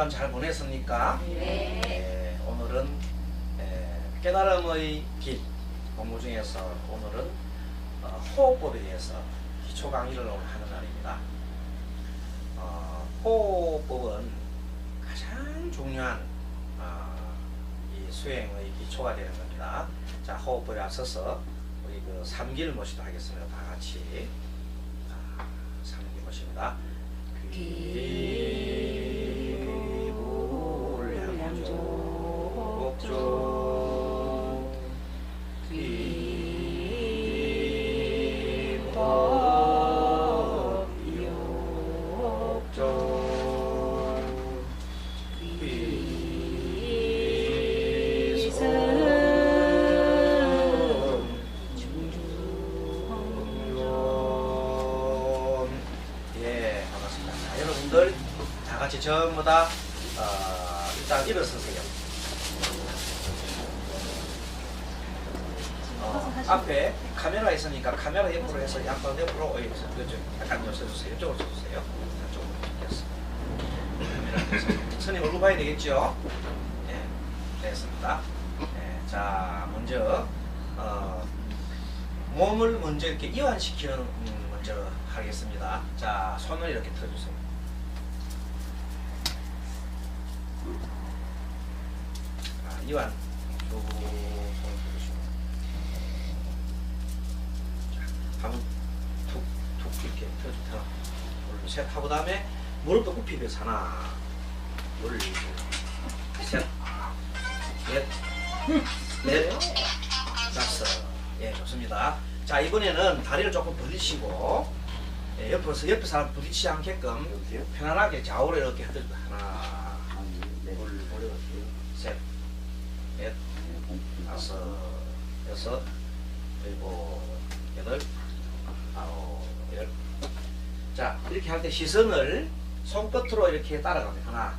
주간 잘 보냈습니까? 네. 예, 오늘은 예, 깨달음의 길 공부 중에서 오늘은 어, 호흡법에 대해서 기초 강의를 오늘 하는 날입니다. 어, 호흡법은 가장 중요한 어, 이 수행의 기초가 되는 겁니다. 자, 호흡법에 앞서서 우리 그 삼길 모시도 하겠습니다. 다 같이 자, 삼길 모십니다. 귀 여러분들 다 같이 전부 다 어, 일단 일어서세요. 어, 앞에 카메라 있으니까 카메라 옆으로 해서 양방 옆으로 어, 여기서 이쪽 약간 요 서주세요. 이쪽으로 서주세요. 이쪽으로 옆에서 선생님 얼굴 봐야 되겠죠? 예, 됐습니다. 예, 자, 먼저 어, 몸을 먼저 이렇게 이완시키는 음, 먼저 하겠습니다. 자, 손을 이렇게 틀어주세요. 자, 이완. 쭉 손을 틀어주시고. 자, 한번 툭, 툭 이렇게 틀어주고 하나, 둘, 셋 하고 다음에 무릎도 굽히면서 하나, 둘, 셋, 넷, 넷, 다섯. 예, 좋습니다. 자, 이번에는 다리를 조금 벌리시고, 예, 옆에서, 옆에 사람 부딪히지 않게끔 편안하게 좌우로 이렇게 흔들고, 하나, 둘, 셋, 넷, 다섯, 여섯, 일곱, 여덟, 자, 이렇게 할 때 시선을 손끝으로 이렇게 따라갑니다. 하나,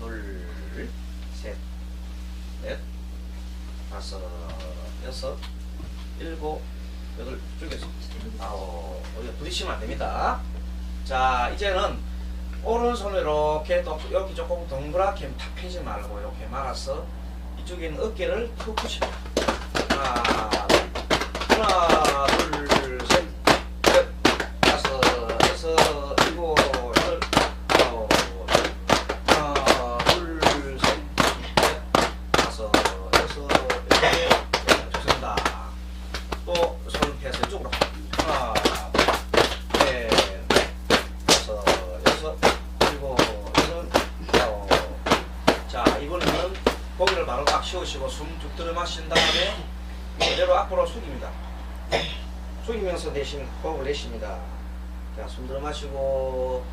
둘, 셋, 넷, 다섯, 여섯, 일곱, 여덟, 줄여서 아홉, 여기 부딪히면 안 됩니다. 자, 이제는 오른손으로 이렇게 또 여기 조금 동그랗게 탁 펴지 말고 이렇게 말아서 이쪽에 있는 어깨를 툭 붙입니다. 하나, 둘, 하나, 둘, 일곱, 여덟, 아홉, 열. 하나, 둘, 셋, 넷, 다섯, 여섯, 일곱, 여덟. 좋습니다. 또 손을 펴서 이쪽으로 하나, 둘, 셋, 넷, 다섯, 여섯, 일곱, 여덟, 아홉. 자 이번에는 고개를 바로 딱 쉬우시고 숨 쭉 들어 마신 다음에 그대로 앞으로 숙입니다. 숙이면서 내쉬는 호흡을 내쉽니다. 자, 숨 들어 마시고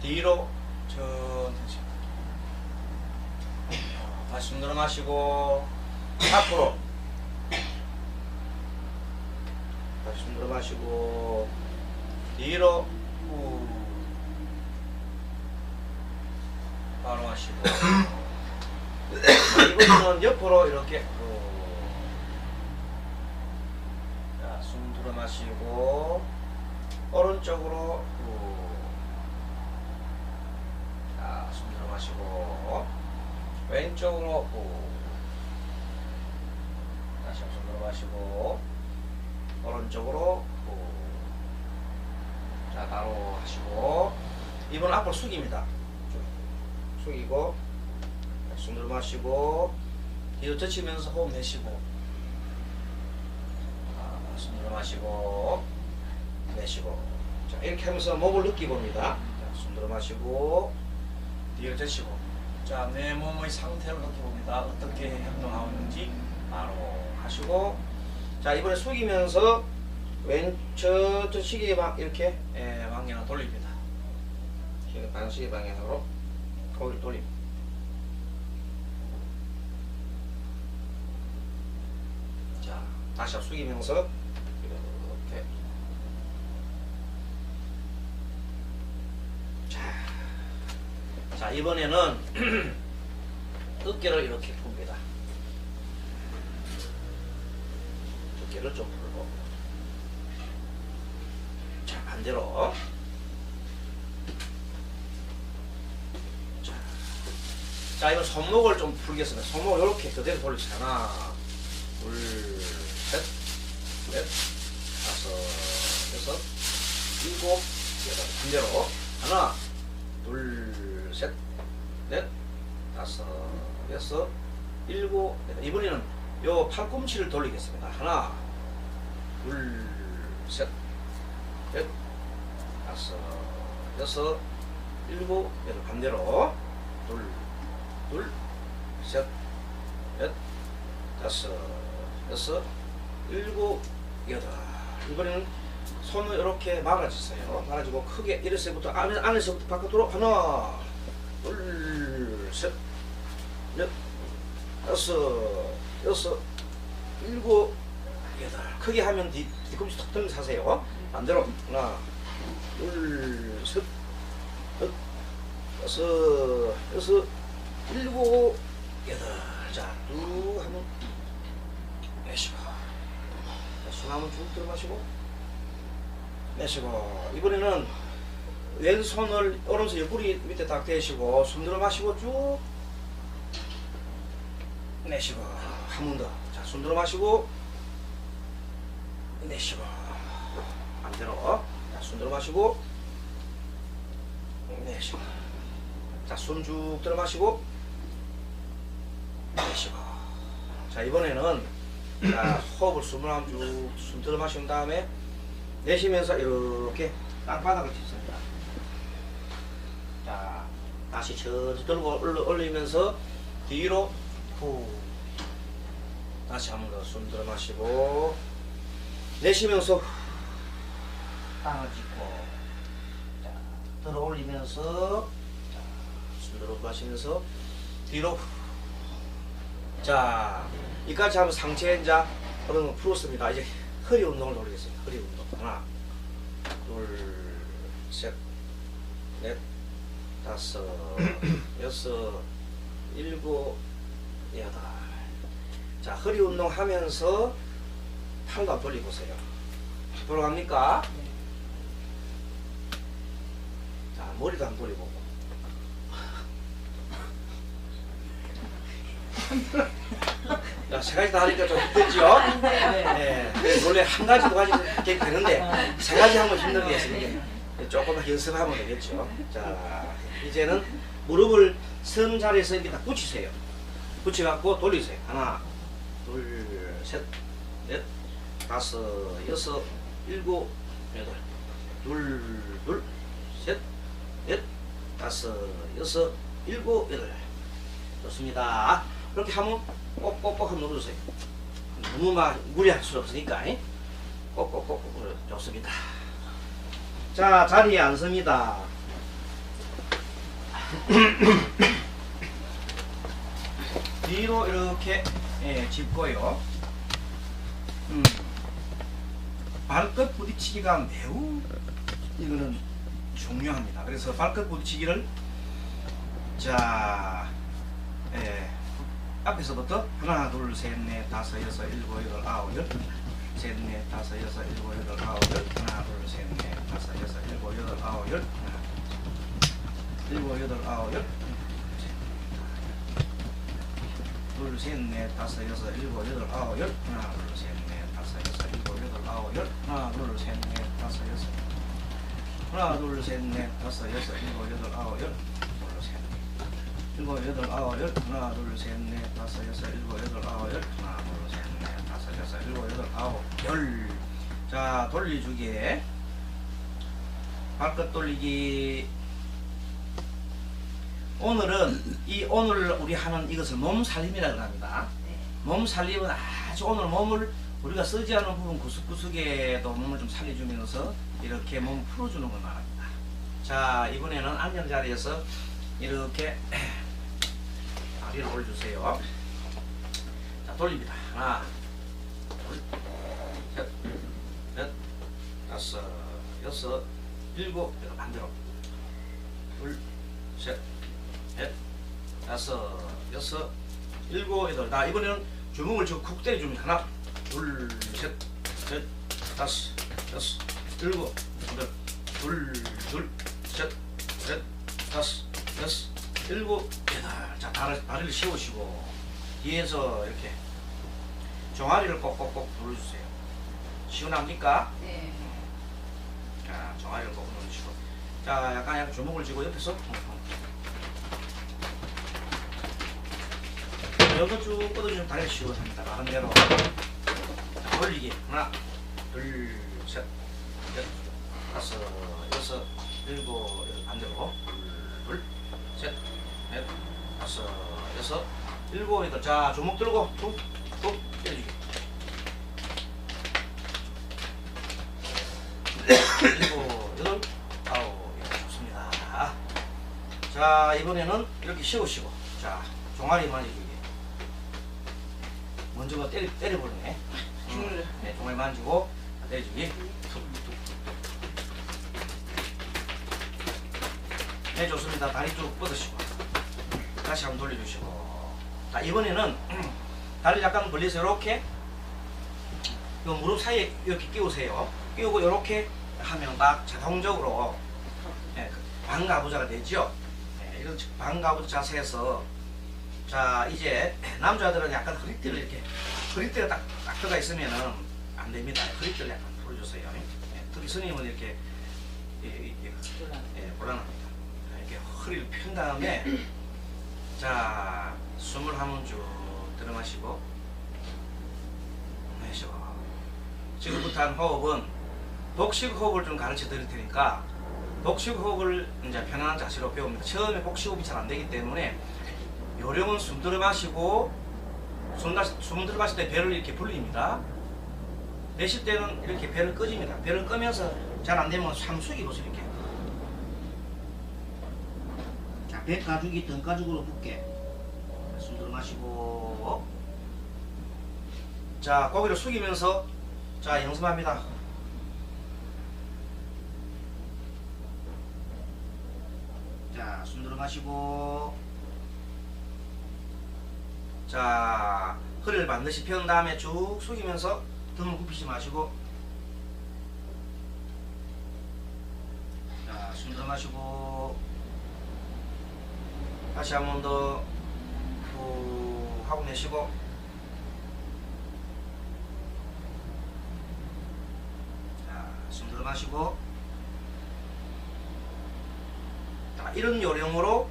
뒤로 천천히. 어, 다시 숨 들어 마시고 앞으로. 다시 숨 들어 마시고 뒤로. 후 바로 마시고. 이번에는 옆으로 이렇게. 후. 자, 숨 들어 마시고 오른쪽으로 후. 자, 숨 들어 마시고 왼쪽으로 후. 다시 한번 숨 들어 마시고 오른쪽으로 후. 자, 바로 하시고 이번은 앞으로 숙입니다. 쭉 숙이고 숨 들어 마시고 뒤로 젖히면서 호흡 내쉬고 아, 숨 들어 마시고 내쉬고. 자 이렇게 하면서 몸을 느끼봅니다. 자, 숨 들어 마시고 뒤로 젖히고. 자내 몸의 상태를 느껴봅니다. 어떻게 행동하고 있는지 바로 하시고. 자 이번에 숙이면서 왼쪽 저 시계 방 이렇게 예, 방향을 돌립니다. 시계 반시계 방향으로 거기를 돌립니다. 자, 다시 숙이면서 이렇게 자, 자 이번에는 어깨를 이렇게 풉니다. 어깨를 좀 풀고 자 반대로 자, 이거 손목을 좀 풀겠습니다. 손목 이렇게 그대로 돌리세요. 하나, 둘, 셋, 넷, 다섯, 여섯, 일곱, 여덟. 반대로. 하나, 둘, 셋, 넷, 다섯, 여섯, 일곱. 이번에는 요 팔꿈치를 돌리겠습니다. 하나, 둘, 셋, 넷, 다섯, 여섯, 일곱, 여덟. 반대로. 둘, 둘, 셋, 넷, 다섯, 여섯, 일곱, 여덟. 이번에는 손을 이렇게 말아주세요. 말아주고 크게 이래서부터 안에, 안에서부터 바깥으로 하나, 둘, 셋, 넷, 다섯, 여섯, 일곱, 여덟. 크게 하면 뒤, 뒤꿈치 턱 들면서 하세요. 반대로 하나, 둘, 셋, 넷, 다섯, 여섯, 일곱, 여덟. 자, 쭉 한번 내쉬고. 자, 숨 한번 쭉 들어 마시고. 내쉬고. 이번에는 왼손을 오른손 옆구리 밑에 딱 대시고, 숨 들어 마시고 쭉 내쉬고. 한 번 더. 자, 숨 들어 마시고, 내쉬고. 반대로. 자, 숨 들어 마시고, 내쉬고. 자, 숨 쭉 들어 마시고, 내쉬고. 자, 이번에는 자, 호흡을 숨을 한번 쭉숨 들어 마신 다음에 내쉬면서 이렇게 땅바닥을 짚습니다. 자, 다시 천천히 들고 올리면서 뒤로 후. 다시 한 번 더 숨 들어 마시고 내쉬면서 후. 땅을 짚고. 자, 들어 올리면서 자, 숨 들어 마시면서 뒤로 자 이까지 하면 상체 이제 어느 정도 풀었습니다. 이제 허리 운동을 돌리겠습니다. 허리 운동. 하나 둘 셋 넷 다섯 여섯 일곱 여덟 자 허리 운동 하면서 팔도 한번 돌려보세요 돌아갑니까? 자 머리도 한번 돌려보고 야, 세 가지 다 하니까 좀 힘들죠? 네. 네. 원래 한 가지, 두 가지 이렇게 되는데, 세 가지 하면 있으니까 조금만 연습하면 되겠죠. 자, 이제는 무릎을 선 자리에서 이렇게 딱 붙이세요. 붙여갖고 돌리세요. 하나, 둘, 셋, 넷, 다섯, 여섯, 일곱, 여덟. 둘, 둘, 셋, 넷, 다섯, 여섯, 일곱, 여덟. 좋습니다. 그렇게 하면 꼭꼭꼭 눌러주세요. 너무 막 무리할 수 없으니까 이? 꼭꼭꼭 눌러 좋습니다. 자 자리에 앉습니다. 뒤로 이렇게 예, 짚고요. 음, 발끝 부딪히기가 매우 이거는 중요합니다. 그래서 발끝 부딪히기를 자 예, 앞에서부터 하나 둘셋넷 다섯 여섯 일곱 여덟 아홉 열 셋넷 다섯 여섯 일곱 여덟 아홉 열 하나 둘셋넷 다섯 여섯 일곱 여덟 아홉 열 하나 일곱 여덟 아홉 열? 둘 셋 넷 다섯 여섯 일곱 여덟 아홉 열? 하나 둘 셋 넷 다섯 여섯 일곱 여덟 아홉 열? 하나 둘 셋 넷 다섯 여섯. 하나 둘 셋 넷 다섯 여섯 일곱 여덟 아홉 열? 둘셋 일곱 여덟 아홉 열? 하나 둘 셋 넷 다섯 여섯 일곱 여덟 아홉 열? 하나 둘 셋 넷 다섯 여섯 일곱 여덟 아홉 열 자 돌리주기 발끝 돌리기 오늘은 이 오늘 우리 하는 이것을 몸 살림이라고 합니다 몸 살림은 아주 오늘 몸을 우리가 쓰지 않은 부분 구석구석에도 몸을 좀 살려주면서 이렇게 몸 풀어주는 걸 말합니다 자 이번에는 앉은 자리에서 이렇게 다리를 올려주세요. 자, 돌립니다. 하나, 둘, 셋, 넷, 다섯, 여섯, 일곱, 여덟, 반대로. 둘, 셋, 넷, 다섯, 여섯, 일곱, 여덟. 나 이번에는 주먹을 저쿡 때려줍니다. 하나, 둘, 셋, 넷, 다섯, 여섯, 일곱, 여덟, 둘, 둘, 셋, 넷, 다섯, 여섯, 일곱, 여덟. 자, 다리, 다리를 세우시고, 뒤에서 이렇게 종아리를 꼭꼭꼭 눌러주세요. 시원합니까? 네. 자, 종아리를 꼭 눌러주시고. 자, 약간 약간 주먹을 쥐고 옆에서. 여기 쭉 뻗어주면 다리가 시원합니다. 다른 대로. 자, 돌리기. 하나, 둘, 셋, 넷, 다섯, 여섯, 일곱, 반대로. 둘, 셋, 넷, 다섯, 여섯, 일곱, 여덟. 자, 주먹 들고 툭, 툭 때려주기. 일곱, 여덟, 아홉, 예, 좋습니다. 자, 이번에는 이렇게 세우시고, 자, 종아리 만지기. 먼저가 때리, 때려버리네. 줄. 네, 종아리 만지고, 툭, 툭. 네, 좋습니다. 다리 쭉 뻗으시고. 다시 한번 돌려주시고. 자, 이번에는 다리를 약간 벌려서 이렇게 요 무릎 사이에 이렇게 끼우세요. 끼우고 이렇게 하면 딱 자동적으로 예, 그 반가부자가 되죠. 예, 이런 반가부자 자세에서 자 이제 남자들은 약간 허리띠를 이렇게 허리띠가 딱, 딱 들어가 있으면은 안 됩니다. 허리띠를 약간 풀어주세요. 예, 특히 스님은 이렇게 예, 이렇게 예, 곤란합니다. 이렇게 허리를 편 다음에 자 숨을 한번 쭉 들어마시고 내쉬고 지금부터 한 호흡은 복식 호흡을 좀 가르쳐 드릴 테니까 복식 호흡을 이제 편안한 자세로 배웁니다. 처음에 복식 호흡이 잘 안 되기 때문에 요령은 숨 들어 마시고 숨, 들어 마실 때 배를 이렇게 불립니다. 내쉴 때는 이렇게 배를 끄집니다. 배를 끄면서 잘 안 되면 삼수기 보세요 이렇게. 자, 배 가죽이 등 가죽으로 붙게. 숨 들어 마시고. 자, 고개를 숙이면서 자, 연습합니다. 자, 숨 들어 마시고. 자, 허리를 반드시 펴은 다음에 쭉 숙이면서 등을 굽히지 마시고. 자, 숨 들어 마시고. 다시 한 번더후 하고 내쉬고 자, 숨 들어 마시고 자, 이런 요령으로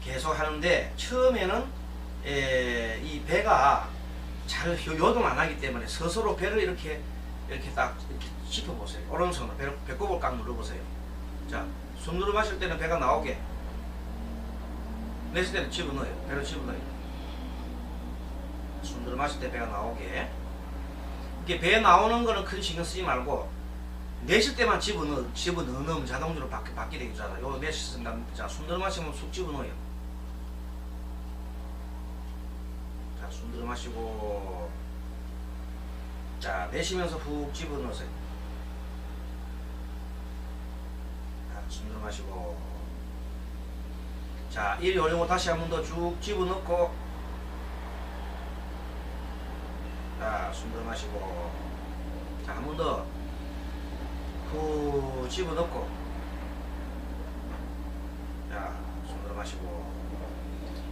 계속 하는데 처음에는 에, 이 배가 잘 요- 요동 안 하기 때문에 스스로 배를 이렇게 이렇게 딱 이렇게 짚어보세요. 오른손으로 배, 배꼽을 꽉 눌러보세요. 자, 숨 들어 마실 때는 배가 나오게 내쉴 때는 집어넣어요. 배를 집어넣어요. 숨 들어 마실 때 배가 나오게. 이게 배 나오는 거는 큰 신경 쓰지 말고 내쉴 때만 집어넣어 집어넣으면 자동적으로 바뀌, 바뀌게 되잖아. 요 내쉬습니다. 자, 숨 들어 마시면 쑥 집어넣어요. 들어 마시고 자, 내쉬면서 훅 집어넣으세요. 자, 숨 들어 마시고. 자, 이 요령을 다시 한 번 더 쭉 집어넣고. 자, 숨 들어 마시고. 자, 한 번 더 후 집어넣고. 자, 숨 들어 마시고.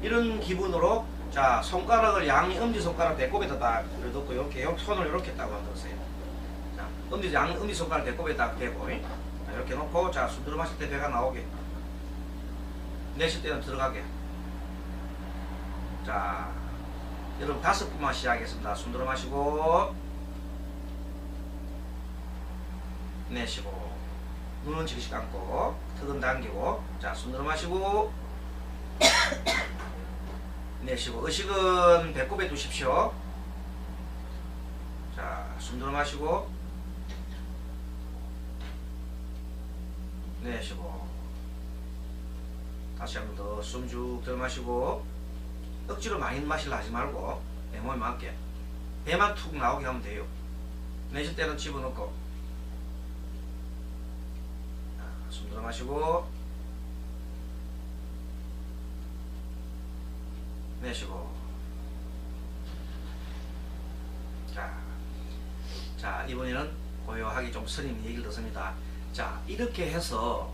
이런 기분으로 자, 손가락을 양이 엄지 손가락 배꼽에다 딱 넣고 이렇게 요- 손을 이렇게 딱 얹으세요. 자, 엄지 양 엄지 손가락 배꼽에 딱 대고 이렇게 놓고 자, 숨 들어 마실 때 배가 나오게 내쉴 때는 들어가게. 자, 여러분 다섯 분만 시작하겠습니다. 숨 들어 마시고, 내쉬고, 눈은 지그시 감고, 턱은 당기고, 자, 숨 들어 마시고, 내쉬고, 의식은 배꼽에 두십시오. 자, 숨 들어 마시고, 내쉬고, 다시 한 번 더 숨 쭉 들어 마시고 억지로 많이 마시려 하지 말고 내 몸에 맞게 배만 툭 나오게 하면 돼요 내쉴 때는 집어넣고 자, 숨 들어 마시고 내쉬고 자, 자 이번에는 고요하게 좀 스님 얘기를 듣습니다 자 이렇게 해서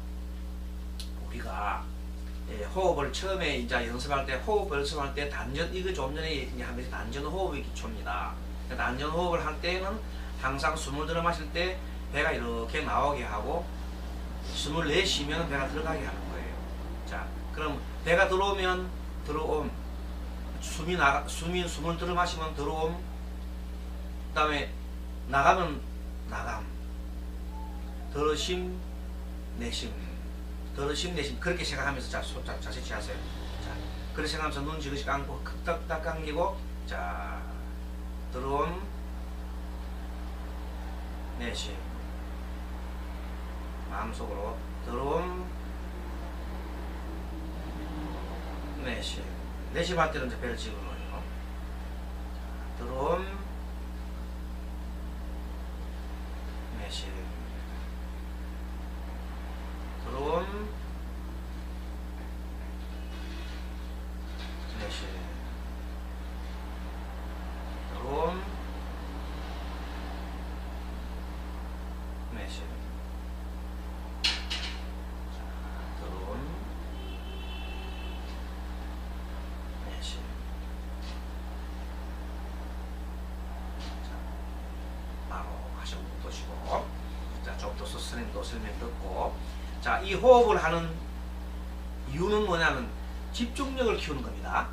우리가 예, 호흡을 처음에 이제 연습할 때 호흡 연습할 때 단전 이거 좀 전에 이제 하면서 단전 호흡이 기초입니다. 그러니까 단전 호흡을 할 때는 항상 숨을 들어 마실 때 배가 이렇게 나오게 하고 숨을 내쉬면 배가 들어가게 하는 거예요. 자, 그럼 배가 들어오면 들어옴, 숨이 나가 숨이 숨을 들어 마시면 들어옴, 그 다음에 나가면 나감, 들어심, 내심, 들어심, 내심. 그렇게 생각하면서 자, 소, 자 자세히 하세요. 자, 그렇게 생각하면서 눈 지그시 감고 cực 딱 감기고 자 들어옴, 내심. 마음속으로 들어옴 내심 내심 할 때는 이제 배를 집어넣어요. 자, 들어옴. 내심 들어옴 내심 들어옴 내심 들어온 내심 자 바로 하시고 보시고 자 좀 더 선생님도 설명 듣고 자 이 호흡을 하는 이유는 뭐냐면 집중력을 키우는 겁니다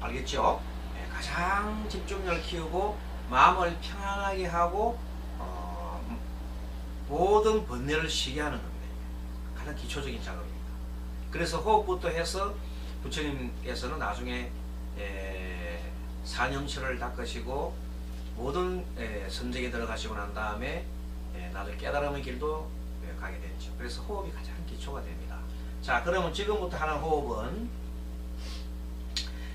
알겠죠? 네, 가장 집중력을 키우고 마음을 평안하게 하고 어, 모든 번뇌를 쉬게 하는 겁니다. 가장 기초적인 작업입니다. 그래서 호흡부터 해서 부처님께서는 나중에 에, 사념처를 닦으시고 모든 에, 선적에 들어가시고 난 다음에 에, 나중에 깨달음의 길도 에, 가게 됐죠. 그래서 호흡이 가장 기초가 됩니다. 자, 그러면 지금부터 하는 호흡은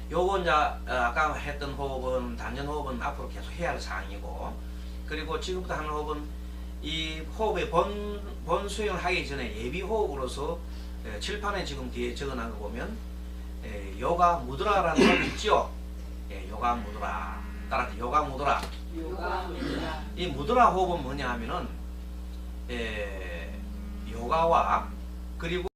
요거 이제 어, 아까 했던 호흡은 단전 호흡은 앞으로 계속 해야 할 사항이고 그리고 지금부터 하는 호흡은 이 호흡의 본, 본 수행을 하기 전에 예비 호흡으로서 에, 칠판에 지금 뒤에 적어놓은 거 보면 에, 요가 무드라라는 거 있죠? 예, 요가 무드라 따라서 요가 무드라 요가입니다. 이 무드라 호흡은 뭐냐 하면은 에, 요가와 그리고